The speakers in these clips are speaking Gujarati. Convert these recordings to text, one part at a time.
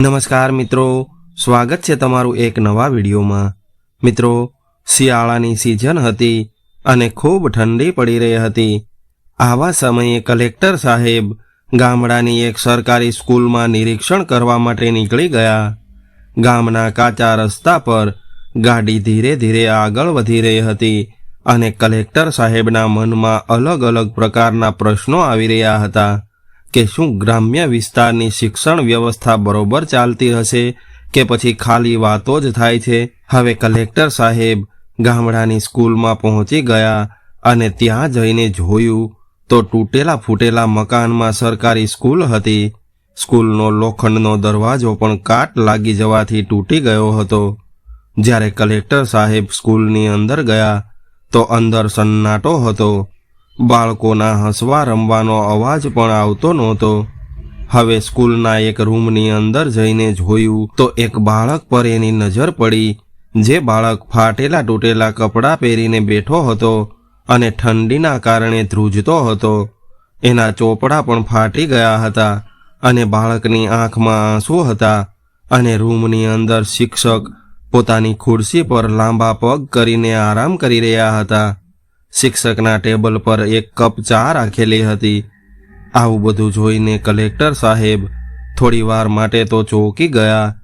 નમસ્કાર મિત્રો, સ્વાગત છે તમારું એક નવા વિડીયોમાં. મિત્રો, શિયાળાની સિઝન હતી અને ખૂબ ઠંડી પડી રહી હતી. આવા સમયે કલેક્ટર સાહેબ ગામડાની એક સરકારી સ્કૂલમાં નિરીક્ષણ કરવા માટે નીકળી ગયા. ગામના કાચા રસ્તા પર ગાડી ધીરે ધીરે આગળ વધી રહી હતી અને કલેક્ટર સાહેબના મનમાં અલગ અલગ પ્રકારના પ્રશ્નો આવી રહ્યા હતા. કે શું ગ્રામ્ય વિસ્તારની શિક્ષણ વ્યવસ્થા બરોબર ચાલતી હશે કે પછી ખાલી વાતો જ થાય છે? હવે કલેક્ટર સાહેબ ગામડાની સ્કૂલમાં પહોંચી ગયા અને ત્યાં જઈને જોયું તો તૂટેલા ફૂટેલા મકાનમાં સરકારી સ્કૂલ હતી. સ્કૂલનો લોખંડનો દરવાજો પણ કાટ લાગી જવાથી તૂટી ગયો હતો. જ્યારે કલેક્ટર સાહેબ સ્કૂલની અંદર ગયા તો અંદર સન્નાટો હતો. બાળકોના હસવા રમવાનો અવાજ પણ આવતો નહોતો. હવે સ્કૂલના એક રૂમની અંદર જઈને જોયું તો એક બાળક પર એની નજર પડી, જે બાળક ફાટેલા તૂટેલા કપડાં પહેરીને બેઠો હતો અને ઠંડીના કારણે ધ્રુજતો હતો. એના ચોપડા પણ ફાટી ગયા હતા અને બાળકની આંખમાં આંસુ હતા અને રૂમની અંદર શિક્ષક પોતાની ખુરશી પર લાંબા પગ કરીને આરામ કરી રહ્યા હતા. શિક્ષકના ટેબલ પર એક કપ ચા રાખેલી હતી. આવું બધું જોઈને કલેક્ટર સાહેબ થોડી વાર માટે તો ચોંકી ગયા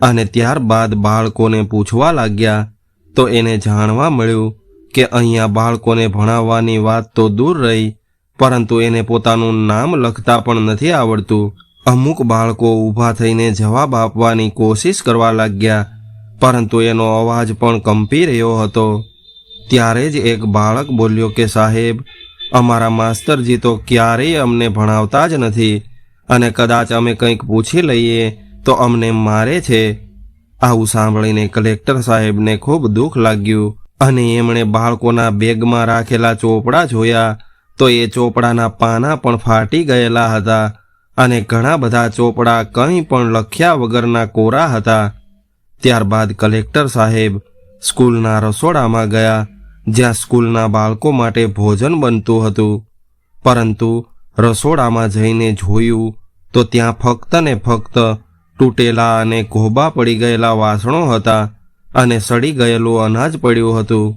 અને ત્યારબાદ બાળકોને પૂછવા લાગ્યા તો એને જાણવા મળ્યું કે અહીંયા બાળકોને ભણાવવાની વાત તો દૂર રહી, પરંતુ એને પોતાનું નામ લખતા પણ નથી આવડતું. અમુક બાળકો ઊભા થઈને જવાબ આપવાની કોશિશ કરવા લાગ્યા, પરંતુ એનો અવાજ પણ કંપી રહ્યો હતો. ત્યારે જ એક બાળક બોલ્યો કે, સાહેબ, અમારા માસ્તરજી તો ક્યારેય અમને ભણાવતા જ નથી અને કદાચ અમે કંઈક પૂછી લઈએ તો અમને મારે છે. આવું સાંભળીને કલેક્ટર સાહેબને ખૂબ દુઃખ લાગ્યું અને એમણે બાળકોના બેગમાં રાખેલા ચોપડા જોયા તો એ ચોપડાના પાના પણ ફાટી ગયેલા હતા અને ઘણા બધા ચોપડા કંઈ પણ લખ્યા વગરના કોરા હતા. ત્યારબાદ કલેક્ટર સાહેબ સ્કૂલના રસોડામાં ગયા જ્યાં સ્કૂલના બાળકો માટે ભોજન બનતું હતું. પરંતુ રસોડામાં જઈને જોયું તો ત્યાં ફક્ત ને ફક્ત તૂટેલા અને ઘોબા પડી ગયેલા વાસણો હતા અને સડી ગયેલું અનાજ પડ્યું હતું.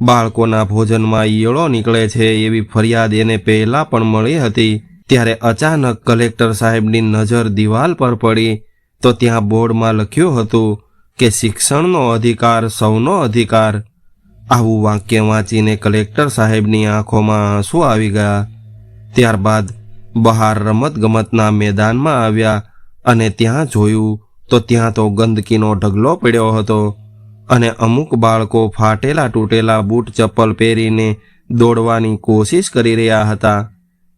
બાળકોના ભોજનમાં ઈયળો નીકળે છે એવી ફરિયાદ એને પહેલાં પણ મળી હતી. ત્યારે અચાનક કલેક્ટર સાહેબની નજર દિવાલ પર પડી તો ત્યાં બોર્ડમાં લખ્યું હતું કે શિક્ષણનો અધિકાર, સૌનો અધિકાર આવું વાક્ય વાંચીને કલેક્ટર સાહેબની આંખોમાં આંસુ આવી ગયા. ત્યારબાદ બહાર રમતગમતના મેદાનમાં આવ્યા અને ત્યાં જોયું તો ત્યાં તો ગંદકીનો ઢગલો પડ્યો હતો અને અમુક બાળકો ફાટેલા તૂટેલા બૂટ ચપ્પલ પહેરીને દોડવાની કોશિશ કરી રહ્યા હતા.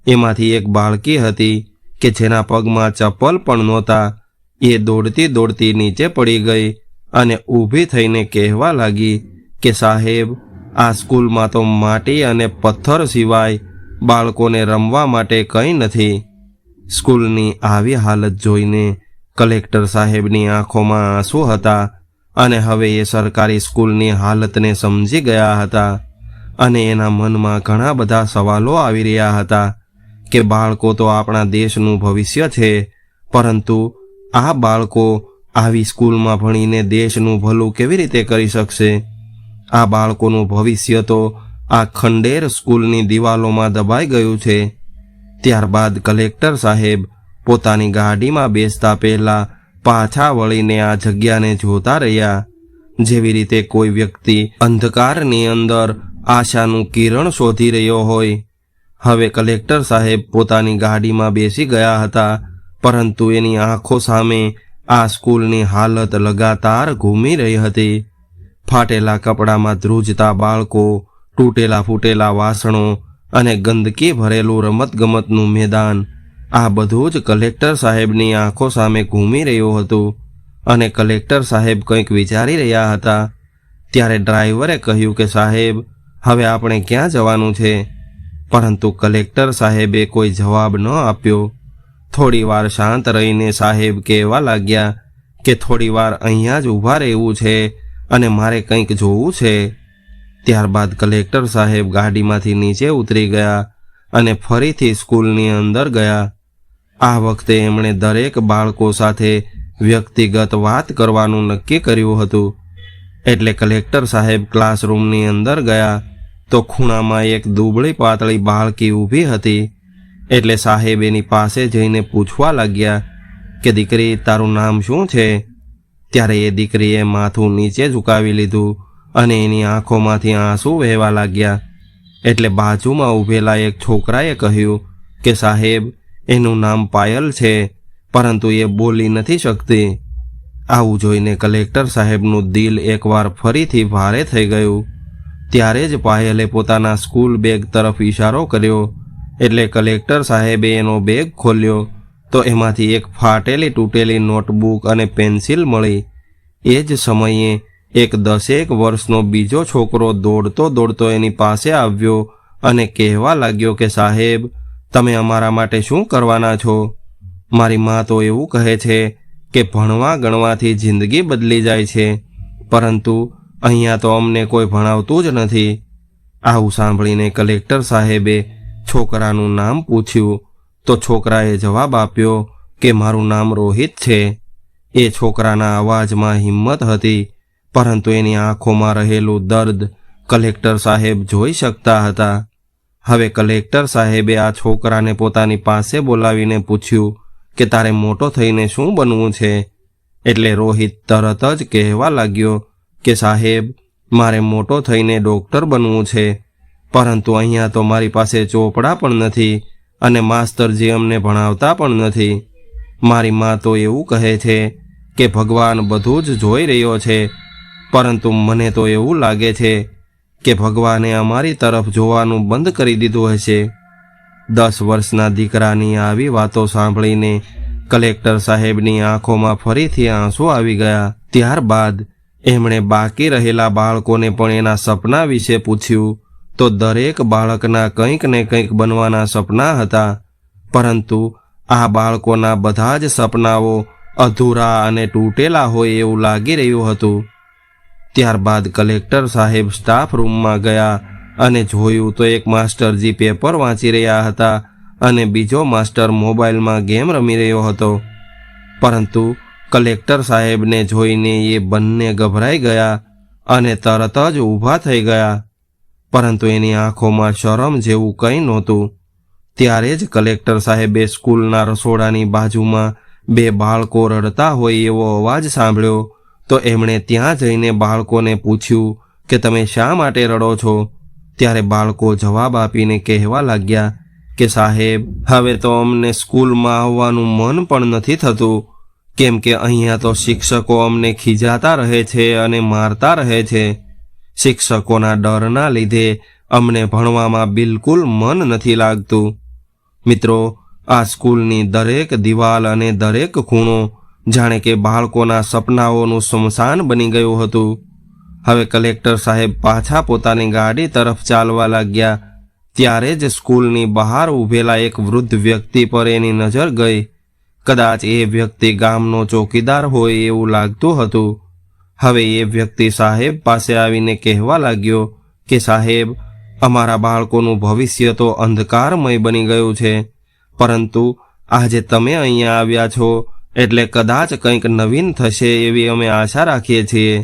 એમાંથી એક બાળકી હતી કે જેના પગમાં ચપ્પલ પણ નહોતા. એ દોડતી દોડતી નીચે પડી ગઈ અને ઊભી થઈને કહેવા લાગી કે સાહેબ, આ સ્કૂલમાં તો માટી અને પથ્થર સિવાય બાળકોને રમવા માટે કંઈ નથી. સ્કૂલની આવી હાલત જોઈને કલેક્ટર સાહેબની આંખોમાં આંસુ હતા અને હવે એ સરકારી સ્કૂલની હાલતને સમજી ગયા હતા અને એના મનમાં ઘણા બધા સવાલો આવી રહ્યા હતા કે બાળકો તો આપણા દેશનું ભવિષ્ય છે, પરંતુ આ બાળકો આવી સ્કૂલમાં ભણીને દેશનું ભલું કેવી રીતે કરી શકશે? આ બાળકોનું ભવિષ્ય તો આ ખંડેર સ્કૂલની દિવાલોમાં દબાઈ ગયું છે. ત્યારબાદ કલેક્ટર સાહેબ પોતાની ગાડીમાં બેસતા પહેલા પાછા વળીને આ જગ્યાને જોતા રહ્યા. જેવી રીતે કોઈ વ્યક્તિ અંધકારની અંદર આશાનું કિરણ શોધી રહ્યો હોય. હવે કલેક્ટર સાહેબ પોતાની ગાડીમાં બેસી ગયા હતા, પરંતુ એની આંખો સામે આ સ્કૂલની હાલત લગાતાર ઘૂમી રહી હતી. ફાટેલા કપડામાં ધ્રુજતા બાળકો, તૂટેલા ફૂટેલા વાસણો અને ગંદકી ભરેલું રમતગમતનું મેદાન આ બધું જ કલેક્ટર સાહેબની આંખો સામે ઘૂમી રહ્યું હતું અને કલેક્ટર સાહેબ કંઈક વિચારી રહ્યા હતા. ત્યારે ડ્રાઈવરે કહ્યું કે, સાહેબ, હવે આપણે ક્યાં જવાનું છે? પરંતુ કલેક્ટર સાહેબે કોઈ જવાબ ન આપ્યો. થોડીવાર શાંત રહીને સાહેબ કહેવા લાગ્યા કે થોડીવાર અહીંયા જ ઊભા રહેવું છે. અને મારે કંઈક જોવું છે. ત્યારબાદ કલેક્ટર સાહેબ ગાડીમાંથી નીચે ઉતરી ગયા અને ફરીથી સ્કૂલની અંદર ગયા. આ વખતે એમણે દરેક બાળકો સાથે વ્યક્તિગત વાત કરવાનું નક્કી કર્યું હતું. એટલે કલેક્ટર સાહેબ ક્લાસરૂમની અંદર ગયા તો ખૂણામાં એક દુબળી પાતળી બાળકી ઊભી હતી. એટલે સાહેબ એની પાસે જઈને પૂછવા લાગ્યા કે દીકરી, તારું નામ શું છે? ત્યારે એ દીકરીએ માથું નીચે ઝુકાવી લીધું અને એની આંખોમાંથી આંસુ વહેવા લાગ્યા. એટલે બાજુમાં ઊભેલા એક છોકરાએ કહ્યું કે, સાહેબ, એનું નામ પાયલ છે, પરંતુ એ બોલી નથી શકતી. આવું જોઈને કલેક્ટર સાહેબનું દિલ એકવાર ફરીથી ભારે થઈ ગયું. ત્યારે જ પાયલે પોતાના સ્કૂલ બેગ તરફ ઈશારો કર્યો. એટલે કલેક્ટર સાહેબે એનો બેગ ખોલ્યો તો એમાંથી એક ફાટેલી તૂટેલી નોટબુક અને પેન્સિલ મળી. એ જ સમયે એક દસેક વર્ષનો બીજો છોકરો દોડતો દોડતો એની પાસે આવ્યો અને કહેવા લાગ્યો કે, સાહેબ, તમે અમારા માટે શું કરવાના છો? મારી મા તો એવું કહે છે કે, ભણવા ગણવાથી જિંદગી બદલી જાય છે, પરંતુ અહીંયા તો અમને કોઈ ભણાવતું જ નથી. આવું સાંભળીને કલેક્ટર સાહેબે છોકરાનું નામ પૂછ્યું. તો છોકરાએ જવાબ આપ્યો કે, મારું નામ રોહિત છે. એ છોકરાના અવાજમાં હિંમત હતી, પરંતુ એની આંખોમાં રહેલું દર્દ કલેક્ટર સાહેબ જોઈ શકતા હતા. હવે કલેક્ટર સાહેબે આ છોકરાને પોતાની પાસે બોલાવીને પૂછ્યું કે, તારે મોટો થઈને શું બનવું છે? એટલે રોહિત તરત જ કહેવા લાગ્યો કે, સાહેબ, મારે મોટો થઈને ડૉક્ટર બનવું છે, પરંતુ અહીંયા તો મારી પાસે ચોપડા પણ નથી અને માસ્તરજી અમને ભણાવતા પણ નથી. મારી મા તો એવું કહે છે કે ભગવાન બધું જ જોઈ રહ્યો છે, પરંતુ મને તો એવું લાગે છે કે ભગવાને અમારી તરફ જોવાનું બંધ કરી દીધું હશે. દસ વર્ષના દીકરાની આવી વાતો સાંભળીને કલેક્ટર સાહેબની આંખોમાં ફરીથી આંસુ આવી ગયા. ત્યારબાદ એમણે બાકી રહેલા બાળકોને પણ એના સપના વિશે પૂછ્યું. તો દરેક બાળકના કંઈક ને કંઈક બનવાના સપના હતા. પરંતુ આ બાળકોના બધા જ સપનાઓ અધૂરા અને તૂટેલા હોય એવું લાગી રહ્યું હતું. ત્યારબાદ કલેક્ટર સાહેબ સ્ટાફ રૂમમાં ગયા અને જોયું તો એક માસ્ટરજી પેપર વાંચી રહ્યા હતા અને બીજો માસ્ટર મોબાઈલમાં ગેમ રમી રહ્યો હતો. પરંતુ કલેક્ટર સાહેબને જોઈને એ બંને ગભરાઈ ગયા અને તરત જ ઊભા થઈ ગયા. પરંતુ એની આંખોમાં શરમ જેવું કંઈ નહોતું. ત્યારે જ કલેક્ટર સાહેબે સ્કૂલના રસોડાની બાજુમાં બે બાળકો રડતા હોય એવો અવાજ સાંભળ્યો, તો એમણે ત્યાં જઈને બાળકોને પૂછ્યું કે તમે શા માટે રડો છો? ત્યારે બાળકો જવાબ આપીને કહેવા લાગ્યા કે સાહેબ, હવે તો અમને સ્કૂલમાં આવવાનું મન પણ નથી થતું. કેમ કે અહીંયા તો શિક્ષકો અમને ખીજાતા રહે છે અને મારતા રહે છે. શિક્ષકોના ડરના લીધે અમને ભણવામાં બિલકુલ મન નથી લાગતું. મિત્રો, આ સ્કૂલની દરેક દિવાલ અને દરેક ખૂણો જાણે કે બાળકોના સપનાઓનું સ્મશાન બની ગયું હતું. હવે કલેક્ટર સાહેબ પાછા પોતાની ગાડી તરફ ચાલવા લાગ્યા, ત્યારે જ સ્કૂલની બહાર ઊભેલા એક વૃદ્ધ વ્યક્તિ પર એની નજર ગઈ. કદાચ એ વ્યક્તિ ગામનો ચોકીદાર હોય એવું લાગતું હતું. હવે એ વ્યક્તિ સાહેબ પાસે આવીને કહેવા લાગ્યો કે સાહેબ, અમારા બાળકોનું ભવિષ્ય તો અંધકારમય બની ગયું છે, પરંતુ આજે તમે અહીંયા આવ્યા છો એટલે કદાચ કંઈક નવીન થશે એવી અમે આશા રાખીએ છીએ.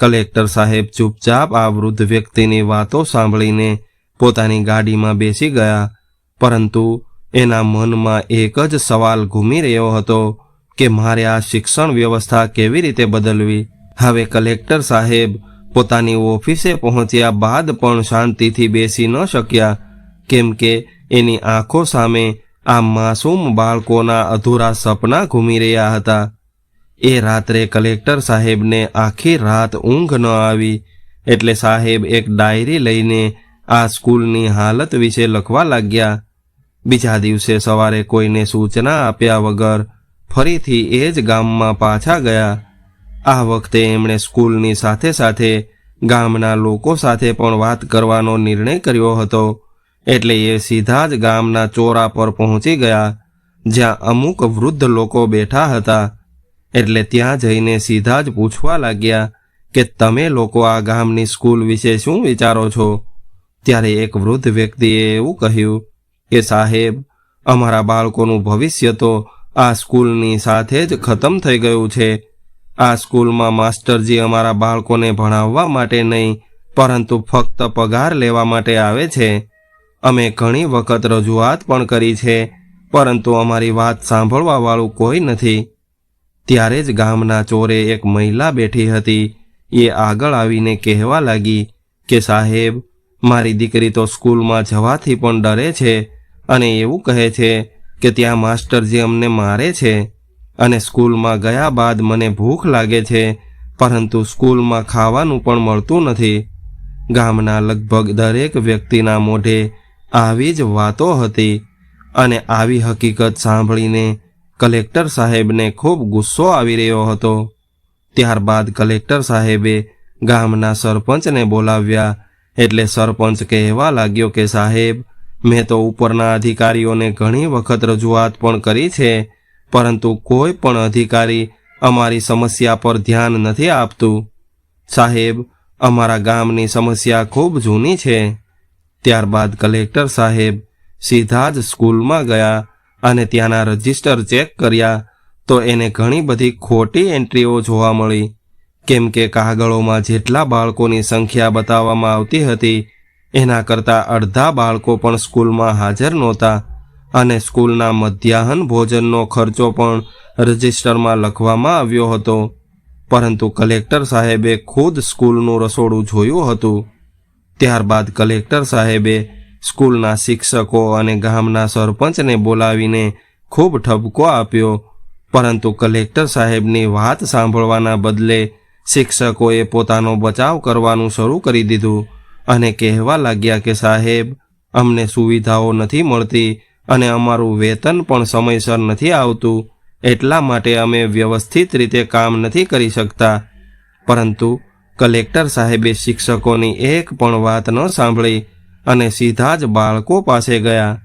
કલેક્ટર સાહેબ ચૂપચાપ આ વૃદ્ધ વ્યક્તિની વાતો સાંભળીને પોતાની ગાડીમાં બેસી ગયા, પરંતુ એના મનમાં એક જ સવાલ ઘૂમી રહ્યો હતો કે મારે આ શિક્ષણ વ્યવસ્થા કેવી રીતે બદલવી? હવે કલેક્ટર સાહેબ પોતાની ઓફિસે પહોંચ્યા બાદ પણ શાંતિથી બેસી ન શક્યા. કેમ કે એની આંખો સામે આ માસૂમ બાળકોના અધૂરા સપના ઘૂમી રહ્યા હતા. એ રાત્રે કલેક્ટર સાહેબને આખી રાત ઊંઘ ન આવી. એટલે સાહેબ એક ડાયરી લઈને આ સ્કૂલની હાલત વિશે લખવા લાગ્યા. બીજા દિવસે સવારે કોઈને સૂચના આપ્યા વગર ફરીથી એ જ ગામમાં પાછા ગયા. આ વખતે એમણે સ્કૂલની સાથે સાથે ગામના લોકો સાથે પણ વાત કરવાનો નિર્ણય કર્યો હતો. એટલે એ સીધા જ ગામના ચોરા પર પહોંચી ગયા, જ્યાં અમુક વૃદ્ધ લોકો બેઠા હતા. એટલે ત્યાં જઈને સીધા જ પૂછવા લાગ્યા કે તમે લોકો આ ગામની સ્કૂલ વિશે શું વિચારો છો? ત્યારે એક વૃદ્ધ વ્યક્તિએ એવું કહ્યું કે, સાહેબ, અમારા બાળકોનું ભવિષ્ય તો આ સ્કૂલની સાથે જ ખતમ થઈ ગયું છે. આ સ્કૂલમાં માસ્ટરજી અમારા બાળકોને ભણાવવા માટે નહીં, પરંતુ ફક્ત પગાર લેવા માટે આવે છે. અમે ઘણી વખત રજૂઆત પણ કરી છે, પરંતુ અમારી વાત સાંભળવા વાળું કોઈ નથી. ત્યારે જ ગામના ચોરે એક મહિલા બેઠી હતી. એ આગળ આવીને કહેવા લાગી કે, સાહેબ, મારી દીકરી તો સ્કૂલમાં જવાથી પણ ડરે છે અને એવું કહે છે કે ત્યાં માસ્ટરજી અમને મારે છે. અને સ્કૂલમાં ગયા બાદ મને ભૂખ લાગે છે, પરંતુ સ્કૂલમાં ખાવાનું પણ મળતું નથી. ગામના લગભગ દરેક વ્યક્તિના મોઢે આવી જ વાતો હતી અને આવી હકીકત સાંભળીને કલેક્ટર સાહેબને ખૂબ ગુસ્સો આવી રહ્યો હતો. ત્યારબાદ કલેક્ટર સાહેબે ગામના સરપંચને બોલાવ્યા એટલે સરપંચ કહેવા લાગ્યો કે સાહેબ, મેં તો ઉપરના અધિકારીઓને ઘણી વખત રજૂઆત પણ કરી છે પરંતુ કોઈ પણ અધિકારી અમારી સમસ્યા પર ધ્યાન નથી આપતું. સાહેબ, અમારા ગામની સમસ્યા ખૂબ જૂની છે. ત્યારબાદ કલેક્ટર સાહેબ સીધા જ સ્કૂલમાં ગયા અને ત્યાંના રજિસ્ટર ચેક કર્યા તો એને ઘણી બધી ખોટી એન્ટ્રીઓ જોવા મળી. કેમ કે કાગળોમાં જેટલા બાળકોની સંખ્યા બતાવવામાં આવતી હતી, એના કરતાં અડધા બાળકો પણ સ્કૂલમાં હાજર નહોતા. અને સ્કૂલના મધ્યાહન ભોજનનો ખર્ચો પણ રજિસ્ટરમાં લખવામાં આવ્યો હતો. પરંતુ કલેક્ટર સાહેબે ખુદ સ્કૂલનું રસોડું જોયું હતું. ત્યારબાદ કલેક્ટર સાહેબે સ્કૂલના શિક્ષકો અને ગામના સરપંચને બોલાવીને ખૂબ ઠપકો આપ્યો. પરંતુ કલેક્ટર સાહેબની વાત સાંભળવાના બદલે શિક્ષકોએ પોતાનો બચાવ કરવાનું શરૂ કરી દીધું અને કહેવા લાગ્યા કે સાહેબ, અમને સુવિધાઓ નથી મળતી અને અમારું વેતન પણ સમયસર નથી આવતું, એટલા માટે અમે વ્યવસ્થિત રીતે કામ નથી કરી શકતા. પરંતુ કલેક્ટર સાહેબે શિક્ષકોની એક પણ વાત ન સાંભળી અને સીધા જ બાળકો પાસે ગયા.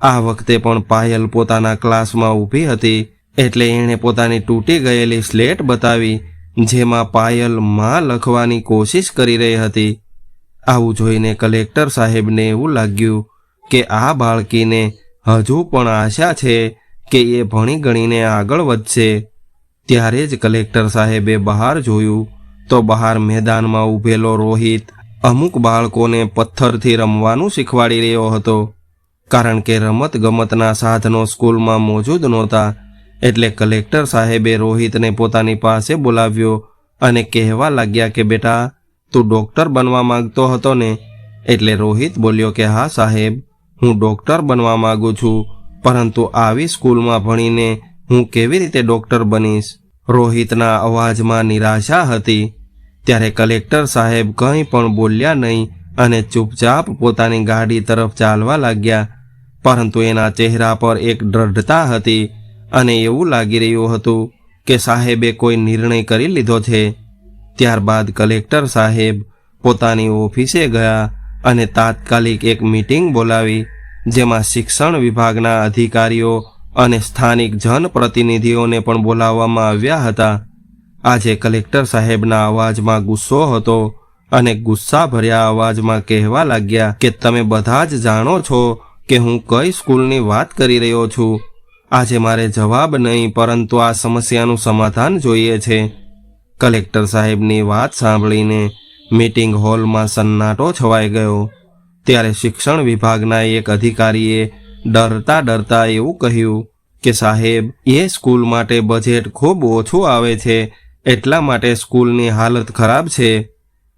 આ વખતે પણ પાયલ પોતાના ક્લાસમાં ઊભી હતી, એટલે એણે પોતાની તૂટી ગયેલી સ્લેટ બતાવી, જેમાં પાયલમાં લખવાની કોશિશ કરી રહી હતી. આવું જોઈને કલેક્ટર સાહેબને એવું લાગ્યું કે આ બાળકીને હજુ પણ આશા છે કે એ ભણી ગણીને આગળ વધશે. ત્યારે જ કલેક્ટર સાહેબે બહાર જોયું તો બહાર મેદાનમાં ઊભેલો રોહિત અમુક બાળકોને પથ્થરથી રમવાનું શીખવાડી રહ્યો હતો. કારણ કે રમત ગમતના સાધનો સ્કૂલમાં મોજૂદ નહોતા, એટલે કલેક્ટર સાહેબે રોહિતને પોતાની પાસે બોલાવ્યો અને કહેવા લાગ્યા કે, બેટા, તું ડૉક્ટર બનવા માંગતો હતો ને? એટલે રોહિત બોલ્યો કે, હા, સાહેબ. હું ડૉક્ટર બનવા માંગુ છું, પરંતુ આવી સ્કૂલમાં ભણીને હું કેવી રીતે ડૉક્ટર બનીશ? રોહિતના અવાજમાં નિરાશા હતી. ત્યારે કલેક્ટર સાહેબ કંઈ પણ બોલ્યા નહીં અને ચૂપચાપ પોતાની ગાડી તરફ ચાલવા લાગ્યા. પરંતુ એના ચહેરા પર એક દ્રઢતા હતી અને એવું લાગી રહ્યું હતું કે સાહેબે કોઈ નિર્ણય કરી લીધો છે. ત્યારબાદ કલેક્ટર સાહેબ પોતાની ઓફિસે ગયા અને તાત્કાલિક એક મીટિંગ બોલાવી, જેમાં શિક્ષણ વિભાગના અધિકારીઓ અને સ્થાનિક જનપ્રતિનિધિઓને પણ બોલાવવામાં આવ્યા હતા. આજે કલેક્ટર સાહેબના અવાજમાં ગુસ્સો હતો અને ગુસ્સા ભર્યા અવાજમાં કહેવા લાગ્યા કે, તમે બધા જ જાણો છો કે હું કઈ સ્કૂલની વાત કરી રહ્યો છું. આજે મારે જવાબ નહીં, પરંતુ આ સમસ્યાનું સમાધાન જોઈએ છે. કલેક્ટર સાહેબની વાત સાંભળીને મીટિંગ હોલમાં સન્નાટો છવાઈ ગયો. ત્યારે શિક્ષણ વિભાગના એક અધિકારીએ ડરતા ડરતા એવું કહ્યું કે, સાહેબ, એ સ્કૂલ માટે બજેટ ખૂબ ઓછું આવે છે. એટલા માટે સ્કૂલની હાલત ખરાબ છે.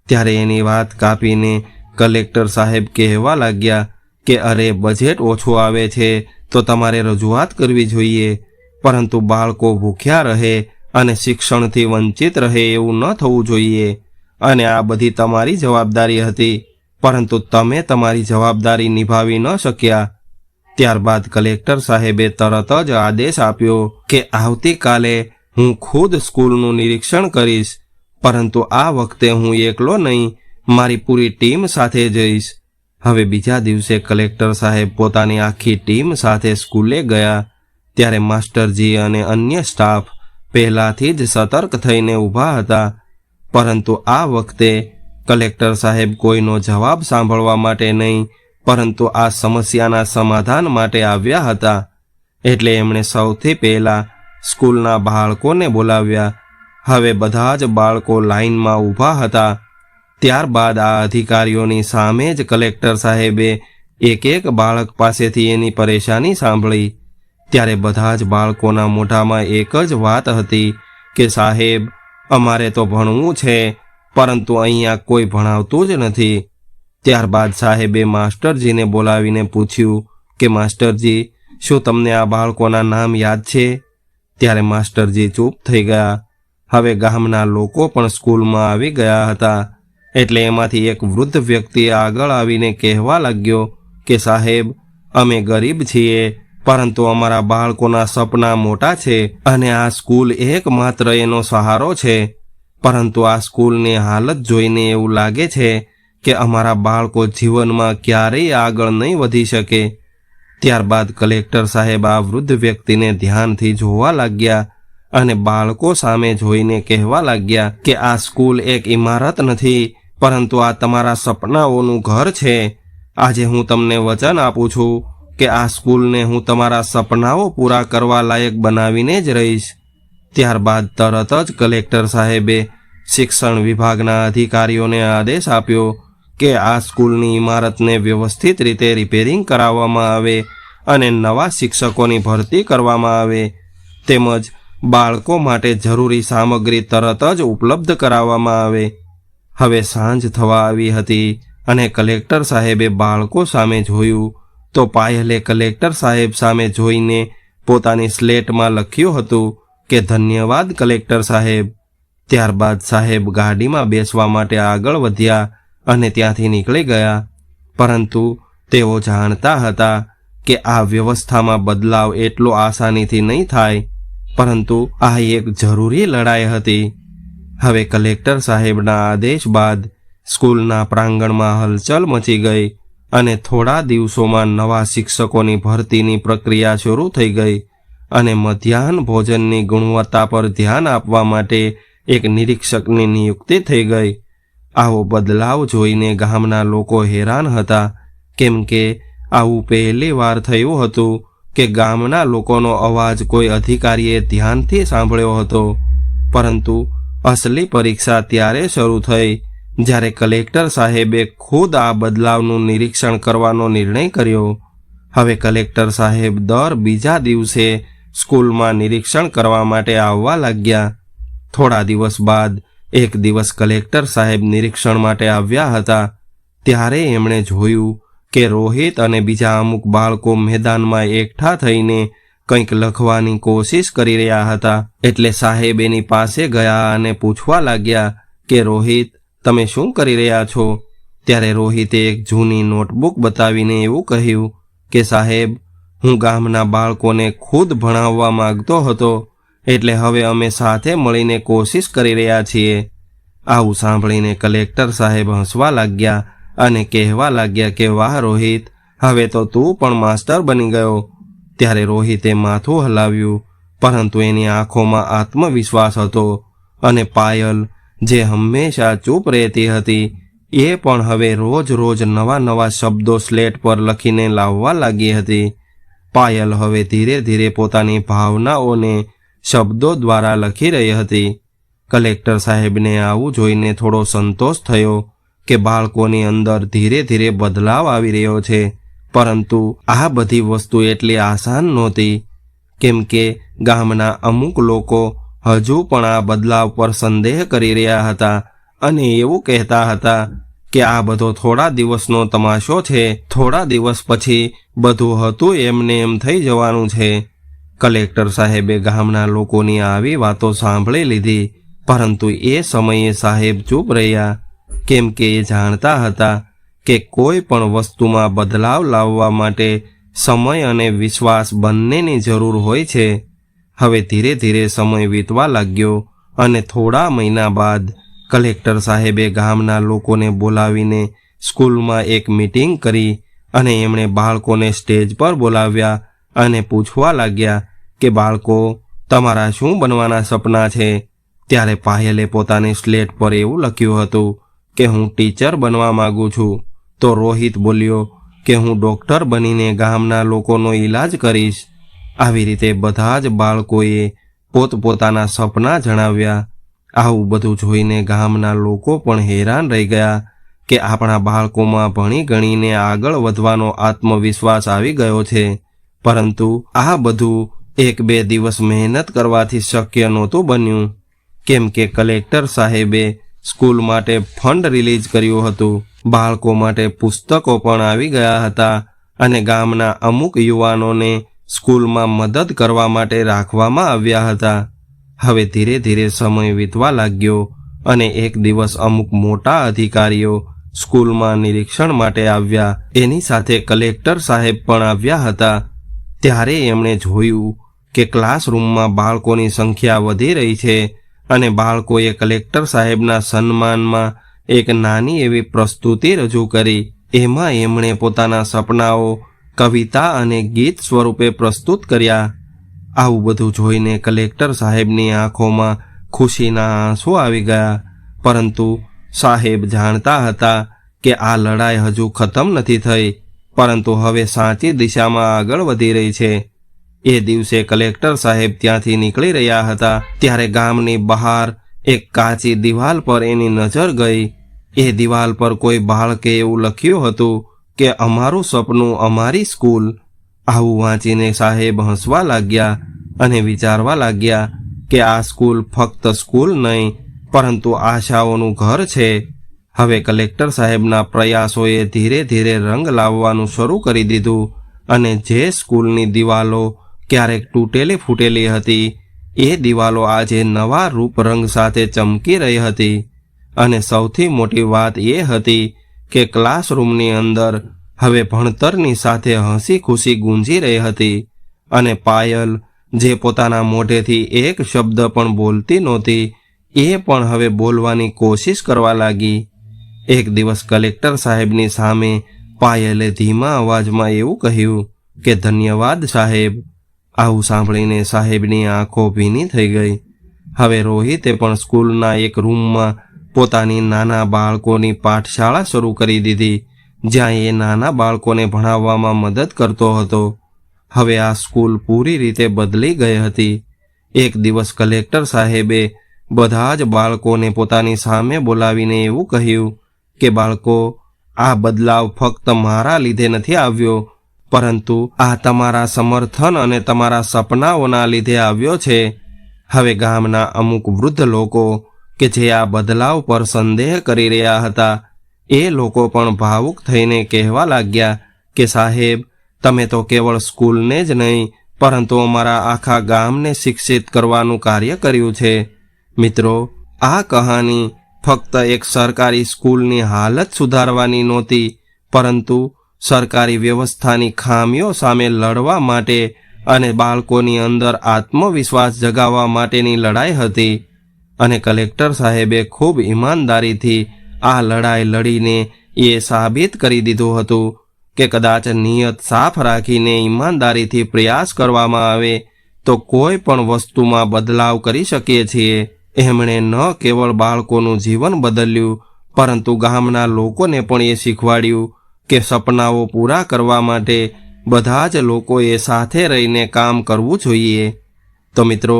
ત્યારે એની વાત કાપીને કલેક્ટર સાહેબ કહેવા લાગ્યા કે, અરે, બજેટ ઓછું આવે છે તો તમારે રજૂઆત કરવી જોઈએ. પરંતુ બાળકો ભૂખ્યા રહે અને શિક્ષણથી વંચિત રહે એવું ન થવું જોઈએ. અને આ બધી તમારી જવાબદારી હતી. પરંતુ તમે તમારી જવાબદારી નિભાવી ન શક્યા. ત્યારબાદ કલેક્ટર સાહેબે તરત જ આદેશ આપ્યો કે આવતીકાલે હું ખુદ સ્કૂલનું નિરીક્ષણ કરીશ. પરંતુ આ વખતે હું એકલો નહીં, મારી પૂરી ટીમ સાથે જઈશ. હવે બીજા દિવસે કલેક્ટર સાહેબ પોતાની આખી ટીમ સાથે સ્કૂલે ગયા. ત્યારે માસ્ટરજી અને અન્ય સ્ટાફ પહેલાથી જ સતર્ક થઈને ઊભા હતા. પરંતુ આ વખતે કલેક્ટર સાહેબ કોઈનો જવાબ સાંભળવા માટે નહીં, પરંતુ આ સમસ્યાના સમાધાન માટે આવ્યા હતા. એટલે એમણે સૌથી પહેલાં સ્કૂલના બાળકોને બોલાવ્યા. હવે બધા જ બાળકો લાઈનમાં ઊભા હતા. ત્યારબાદ આ અધિકારીઓની સામે જ કલેક્ટર સાહેબે એક એક બાળક પાસેથી એની પરેશાની સાંભળી. ત્યારે બધા જ બાળકોના મોઢામાં એક જ વાત હતી કે સાહેબ અમારે તો ભણવું છે, પરંતુ અહીંયા કોઈ ભણાવતું જ નથી. ત્યારબાદ સાહેબે માસ્ટરજીને બોલાવીને પૂછ્યું કે, માસ્ટરજી, શું તમને આ બાળકોના નામ યાદ છે? ત્યારે માસ્ટરજી ચૂપ થઈ ગયા. હવે ગામના લોકો પણ સ્કૂલમાં આવી ગયા હતા. એટલે એમાંથી એક વૃદ્ધ વ્યક્તિ આગળ આવીને કહેવા લાગ્યો કે, સાહેબ, અમે ગરીબ છીએ. પરંતુ અમારા બાળકોના સપના મોટા છે અને આ સ્કૂલ એકમાત્ર એનો સહારો છે. પરંતુ આ સ્કૂલની હાલત જોઈને એવું લાગે છે કે અમારા બાળકો જીવનમાં ક્યારેય આગળ નહીં વધી શકે. ત્યારબાદ કલેક્ટર સાહેબ આ વૃદ્ધ વ્યક્તિને ધ્યાનથી જોવા લાગ્યા અને બાળકો સામે જોઈને કહેવા લાગ્યા કે આ સ્કૂલ એક ઇમારત નથી, પરંતુ આ તમારા સપનાઓનું ઘર છે. આજે હું તમને વચન આપું છું. કે આ સ્કૂલને હું તમારા સપનાઓ પૂરા કરવા લાયક બનાવીને જ રહીશ. ત્યારબાદ તરત જ કલેક્ટર સાહેબે શિક્ષણ વિભાગના અધિકારીઓને આદેશ આપ્યો કે આ સ્કૂલની ઇમારતને વ્યવસ્થિત રીતે રિપેરિંગ કરાવવામાં આવે અને નવા શિક્ષકોની ભરતી કરવામાં આવે. તેમજ બાળકો માટે જરૂરી સામગ્રી તરત જ ઉપલબ્ધ કરાવવામાં આવે. હવે સાંજ થવા આવી હતી અને કલેક્ટર સાહેબે બાળકો સામે જોયું તો પાયલે કલેક્ટર સાહેબ સામે જોઈને પોતાની સ્લેટમાં લખ્યું હતું કે, ધન્યવાદ, કલેક્ટર સાહેબ. ત્યારબાદ સાહેબ ગાડીમાં બેસવા માટે આગળ વધ્યા અને ત્યાંથી નીકળી ગયા. પરંતુ તેઓ જાણતા હતા કે આ વ્યવસ્થામાં બદલાવ એટલો આસાનીથી નહીં થાય, પરંતુ આ એક જરૂરી લડાઈ હતી. હવે કલેક્ટર સાહેબના આદેશ બાદ સ્કૂલના પ્રાંગણમાં હલચલ મચી ગઈ અને થોડા દિવસોમાં નવા શિક્ષકોની ભરતીની પ્રક્રિયા શરૂ થઈ ગઈ અને મધ્યાહન ભોજનની ગુણવત્તા પર ધ્યાન આપવા માટે એક નિરીક્ષકની નિયુક્તિ થઈ ગઈ. આવો બદલાવ જોઈને ગામના લોકો હેરાન હતા, કેમ કે આવું પહેલી વાર થયું હતું કે ગામના લોકોનો અવાજ કોઈ અધિકારીએ ધ્યાનથી સાંભળ્યો હતો. પરંતુ અસલી પરીક્ષા ત્યારે શરૂ થઈ જ્યારે કલેક્ટર સાહેબે ખુદ આ બદલાવનું નિરીક્ષણ કરવાનો નિર્ણય કર્યો. હવે કલેક્ટર સાહેબ દર બીજા દિવસે સ્કૂલમાં નિરીક્ષણ કરવા માટે આવવા લાગ્યા. થોડા દિવસ બાદ એક દિવસ કલેક્ટર સાહેબ નિરીક્ષણ માટે આવ્યા હતા. ત્યારે એમણે જોયું કે રોહિત અને બીજા અમુક બાળકો મેદાનમાં એકઠા થઈને કંઈક લખવાની કોશિશ કરી રહ્યા હતા. એટલે સાહેબ એની પાસે ગયા અને પૂછવા લાગ્યા કે રોહિત તમે શું કરી રહ્યા છો? ત્યારે રોહિતે એક જૂની નોટબુક બતાવીને એવું કહ્યું કે, સાહેબ, હું ગામના બાળકોને ખુદ ભણાવવા માંગતો હતો, એટલે હવે અમે સાથે મળીને કોશિશ કરી રહ્યા છીએ. આવું સાંભળીને કલેક્ટર સાહેબ હસવા લાગ્યા અને કહેવા લાગ્યા કે, વાહ, રોહિત, હવે તો તું પણ માસ્ટર બની ગયો. ત્યારે રોહિતે માથું હલાવ્યું, પરંતુ એની આંખોમાં આત્મવિશ્વાસ હતો અને પાયલ જે હંમેશા ચૂપ રહેતી હતી. એ પણ હવે રોજ રોજ નવા નવા શબ્દો સ્લેટ પર લખીને લાવવા લાગી હતી. પાયલ હવે ધીરે ધીરે પોતાની ભાવનાઓને શબ્દો દ્વારા લખી રહી હતી. કલેક્ટર સાહેબને આવું જોઈને થોડો સંતોષ થયો કે બાળકોની અંદર ધીરે ધીરે બદલાવ આવી રહ્યો છે. પરંતુ આ બધી વસ્તુ એટલી આસાન નહોતી. કેમ કે ગામના અમુક લોકો હજુ પણ આ બદલાવ પર સંદેહ કરી રહ્યા હતા અને એવું કહેતા હતા કે આ બધો થોડા દિવસનો તમાશો છે. થોડા દિવસ પછી બધું હતું એમને એમ થઈ જવાનું છે. કલેક્ટર સાહેબે ગામના લોકોની આવી વાતો સાંભળી લીધી, પરંતુ એ સમયે સાહેબ ચૂપ રહ્યા, કેમ કે એ જાણતા હતા કે કોઈ પણ વસ્તુમાં બદલાવ લાવવા માટે સમય અને વિશ્વાસ બંનેની જરૂર હોય છે. હવે ધીરે ધીરે સમય વીતવા લાગ્યો અને થોડા મહિના બાદ કલેક્ટર સાહેબે ગામના લોકોને બોલાવીને સ્કૂલમાં એક મીટિંગ કરી અને એમણે બાળકોને સ્ટેજ પર બોલાવ્યા અને પૂછવા લાગ્યા કે, બાળકો, તમારા શું બનવાના સપના છે? ત્યારે પાયલે પોતાની સ્લેટ પર એવું લખ્યું હતું કે, હું ટીચર બનવા માંગુ છું. તો રોહિત બોલ્યો કે, હું ડૉક્ટર બનીને ગામના લોકોનો ઈલાજ કરીશ. આવી રીતે બધા જ બાળકોએ પોતપોતાના સપના જણાવ્યા. આવું બધું જોઈને ગામના લોકો પણ હેરાન રહી ગયા કે આપણા બાળકોમાં ભણી ગણીને આગળ વધવાનો આત્મવિશ્વાસ આવી ગયો છે. પરંતુ આ બધું એક બે દિવસ મહેનત કરવાથી શક્ય નહોતું બન્યું. કેમ કે કલેક્ટર સાહેબે સ્કૂલ માટે ફંડ રિલીઝ કર્યું હતું. બાળકો માટે પુસ્તકો પણ આવી ગયા હતા અને ગામના અમુક યુવાનોને સ્કૂલમાં મદદ કરવા માટે રાખવામાં આવ્યા હતા. હવે ધીરે ધીરે સમય વીતવા લાગ્યો અને એક દિવસ અમુક મોટા અધિકારીઓ સ્કૂલમાં નિરીક્ષણ માટે આવ્યા. એની સાથે કલેક્ટર સાહેબ પણ આવ્યા હતા. ત્યારે એમણે જોયું કે ક્લાસરૂમમાં બાળકોની સંખ્યા વધી રહી છે અને બાળકોએ કલેક્ટર સાહેબના સન્માનમાં એક નાની એવી પ્રસ્તુતિ રજૂ કરી. એમાં એમણે પોતાના સપનાઓ કવિતા અને ગીત સ્વરૂપે પ્રસ્તુત કર્યા. આવું બધું જોઈને કલેક્ટર સાહેબની આંખોમાં ખુશીના આંસુ આવી ગયા. પરંતુ સાહેબ જાણતા હતા કે આ લડાઈ હજુ ખતમ નથી થઈ, પરંતુ હવે સાચી દિશામાં આગળ વધી રહી છે. એ દિવસે કલેક્ટર સાહેબ ત્યાંથી નીકળી રહ્યા હતા, ત્યારે ગામની બહાર એક કાચી દિવાલ પર એની નજર ગઈ. એ દિવાલ પર કોઈ બાળકે એવું લખ્યું હતું કે અમારું સપનું અમારી સ્કૂલ. આવું વાંચીને સાહેબ હસવા લાગ્યા અને વિચારવા લાગ્યા કે આ સ્કૂલ ફક્ત સ્કૂલ નહીં, પરંતુ આશાઓનું ઘર છે. હવે કલેક્ટર સાહેબના પ્રયાસોએ ધીરે ધીરે રંગ લાવવાનું શરૂ કરી દીધું અને જે સ્કૂલની દિવાલો ક્યારેક તૂટેલી ફૂટેલી હતી, એ દિવાલો આજે નવા રૂપ રંગ સાથે ચમકી રહી હતી. અને સૌથી મોટી વાત એ હતી કે ક્લાસરૂમની અંદર હવે ભણતરની સાથે હસી ખુશી ગુંજી રહી હતી અને પાયલ, જે પોતાના મોઢેથી એક શબ્દ પણ બોલતી નહોતી, એ પણ હવે બોલવાની કોશિશ કરવા લાગી. એક દિવસ કલેક્ટર સાહેબની સામે પાયલે ધીમા અવાજમાં એવું કહ્યું કે, ધન્યવાદ સાહેબ. આવું સાંભળીને સાહેબની આંખો ભીની થઈ ગઈ. હવે રોહિતે પણ સ્કૂલના એક રૂમમાં પોતાની નાના બાળકોની પાઠશાળા શરૂ કરી દીધી, જ્યાં એ નાના બાળકોને ભણાવવામાં મદદ કરતો હતો. હવે આ સ્કૂલ પૂરી રીતે બદલી ગઈ હતી. એક દિવસ કલેક્ટર સાહેબે બધા જ બાળકોને પોતાની સામે બોલાવીને એવું કહ્યું કે, બાળકો, આ બદલાવ ફક્ત મારા લીધે નથી આવ્યો, પરંતુ આ તમારા સમર્થન અને તમારા સપનાઓના લીધે આવ્યો છે. હવે ગામના અમુક વૃદ્ધ લોકો કે જે આ બદલાવ પર સંદેહ કરી રહ્યા હતા. એ લોકો પણ ભાવુક થઈને કહેવા લાગ્યા કે, સાહેબ, તમે તો કેવળ સ્કૂલને જ નહીં, પરંતુ અમારા આખા ગામને શિક્ષિત કરવાનું કાર્ય કર્યું છે. મિત્રો, આ કહાની ફક્ત એક સરકારી સ્કૂલની હાલત સુધારવાની નહોતી, પરંતુ સરકારી વ્યવસ્થાની ખામીઓ સામે લડવા માટે અને બાળકોની અંદર આત્મવિશ્વાસ જગાવવા માટેની લડાઈ હતી. અને કલેક્ટર સાહેબે ખૂબ ઈમાનદારીથી આ લડાઈ લડીને એ સાબિત કરી દીધું હતું કે કદાચ નિયત સાફ રાખીને ઈમાનદારીથી પ્રયાસ કરવામાં આવે તો કોઈ પણ વસ્તુમાં બદલાવ કરી શકીએ છીએ એમણે ન કેવળ બાળકોનું જીવન બદલ્યું, પરંતુ ગામના લોકોને પણ એ શીખવાડ્યું કે સપનાઓ પૂરા કરવા માટે બધા જ લોકોએ સાથે રહીને કામ કરવું જોઈએ. તો મિત્રો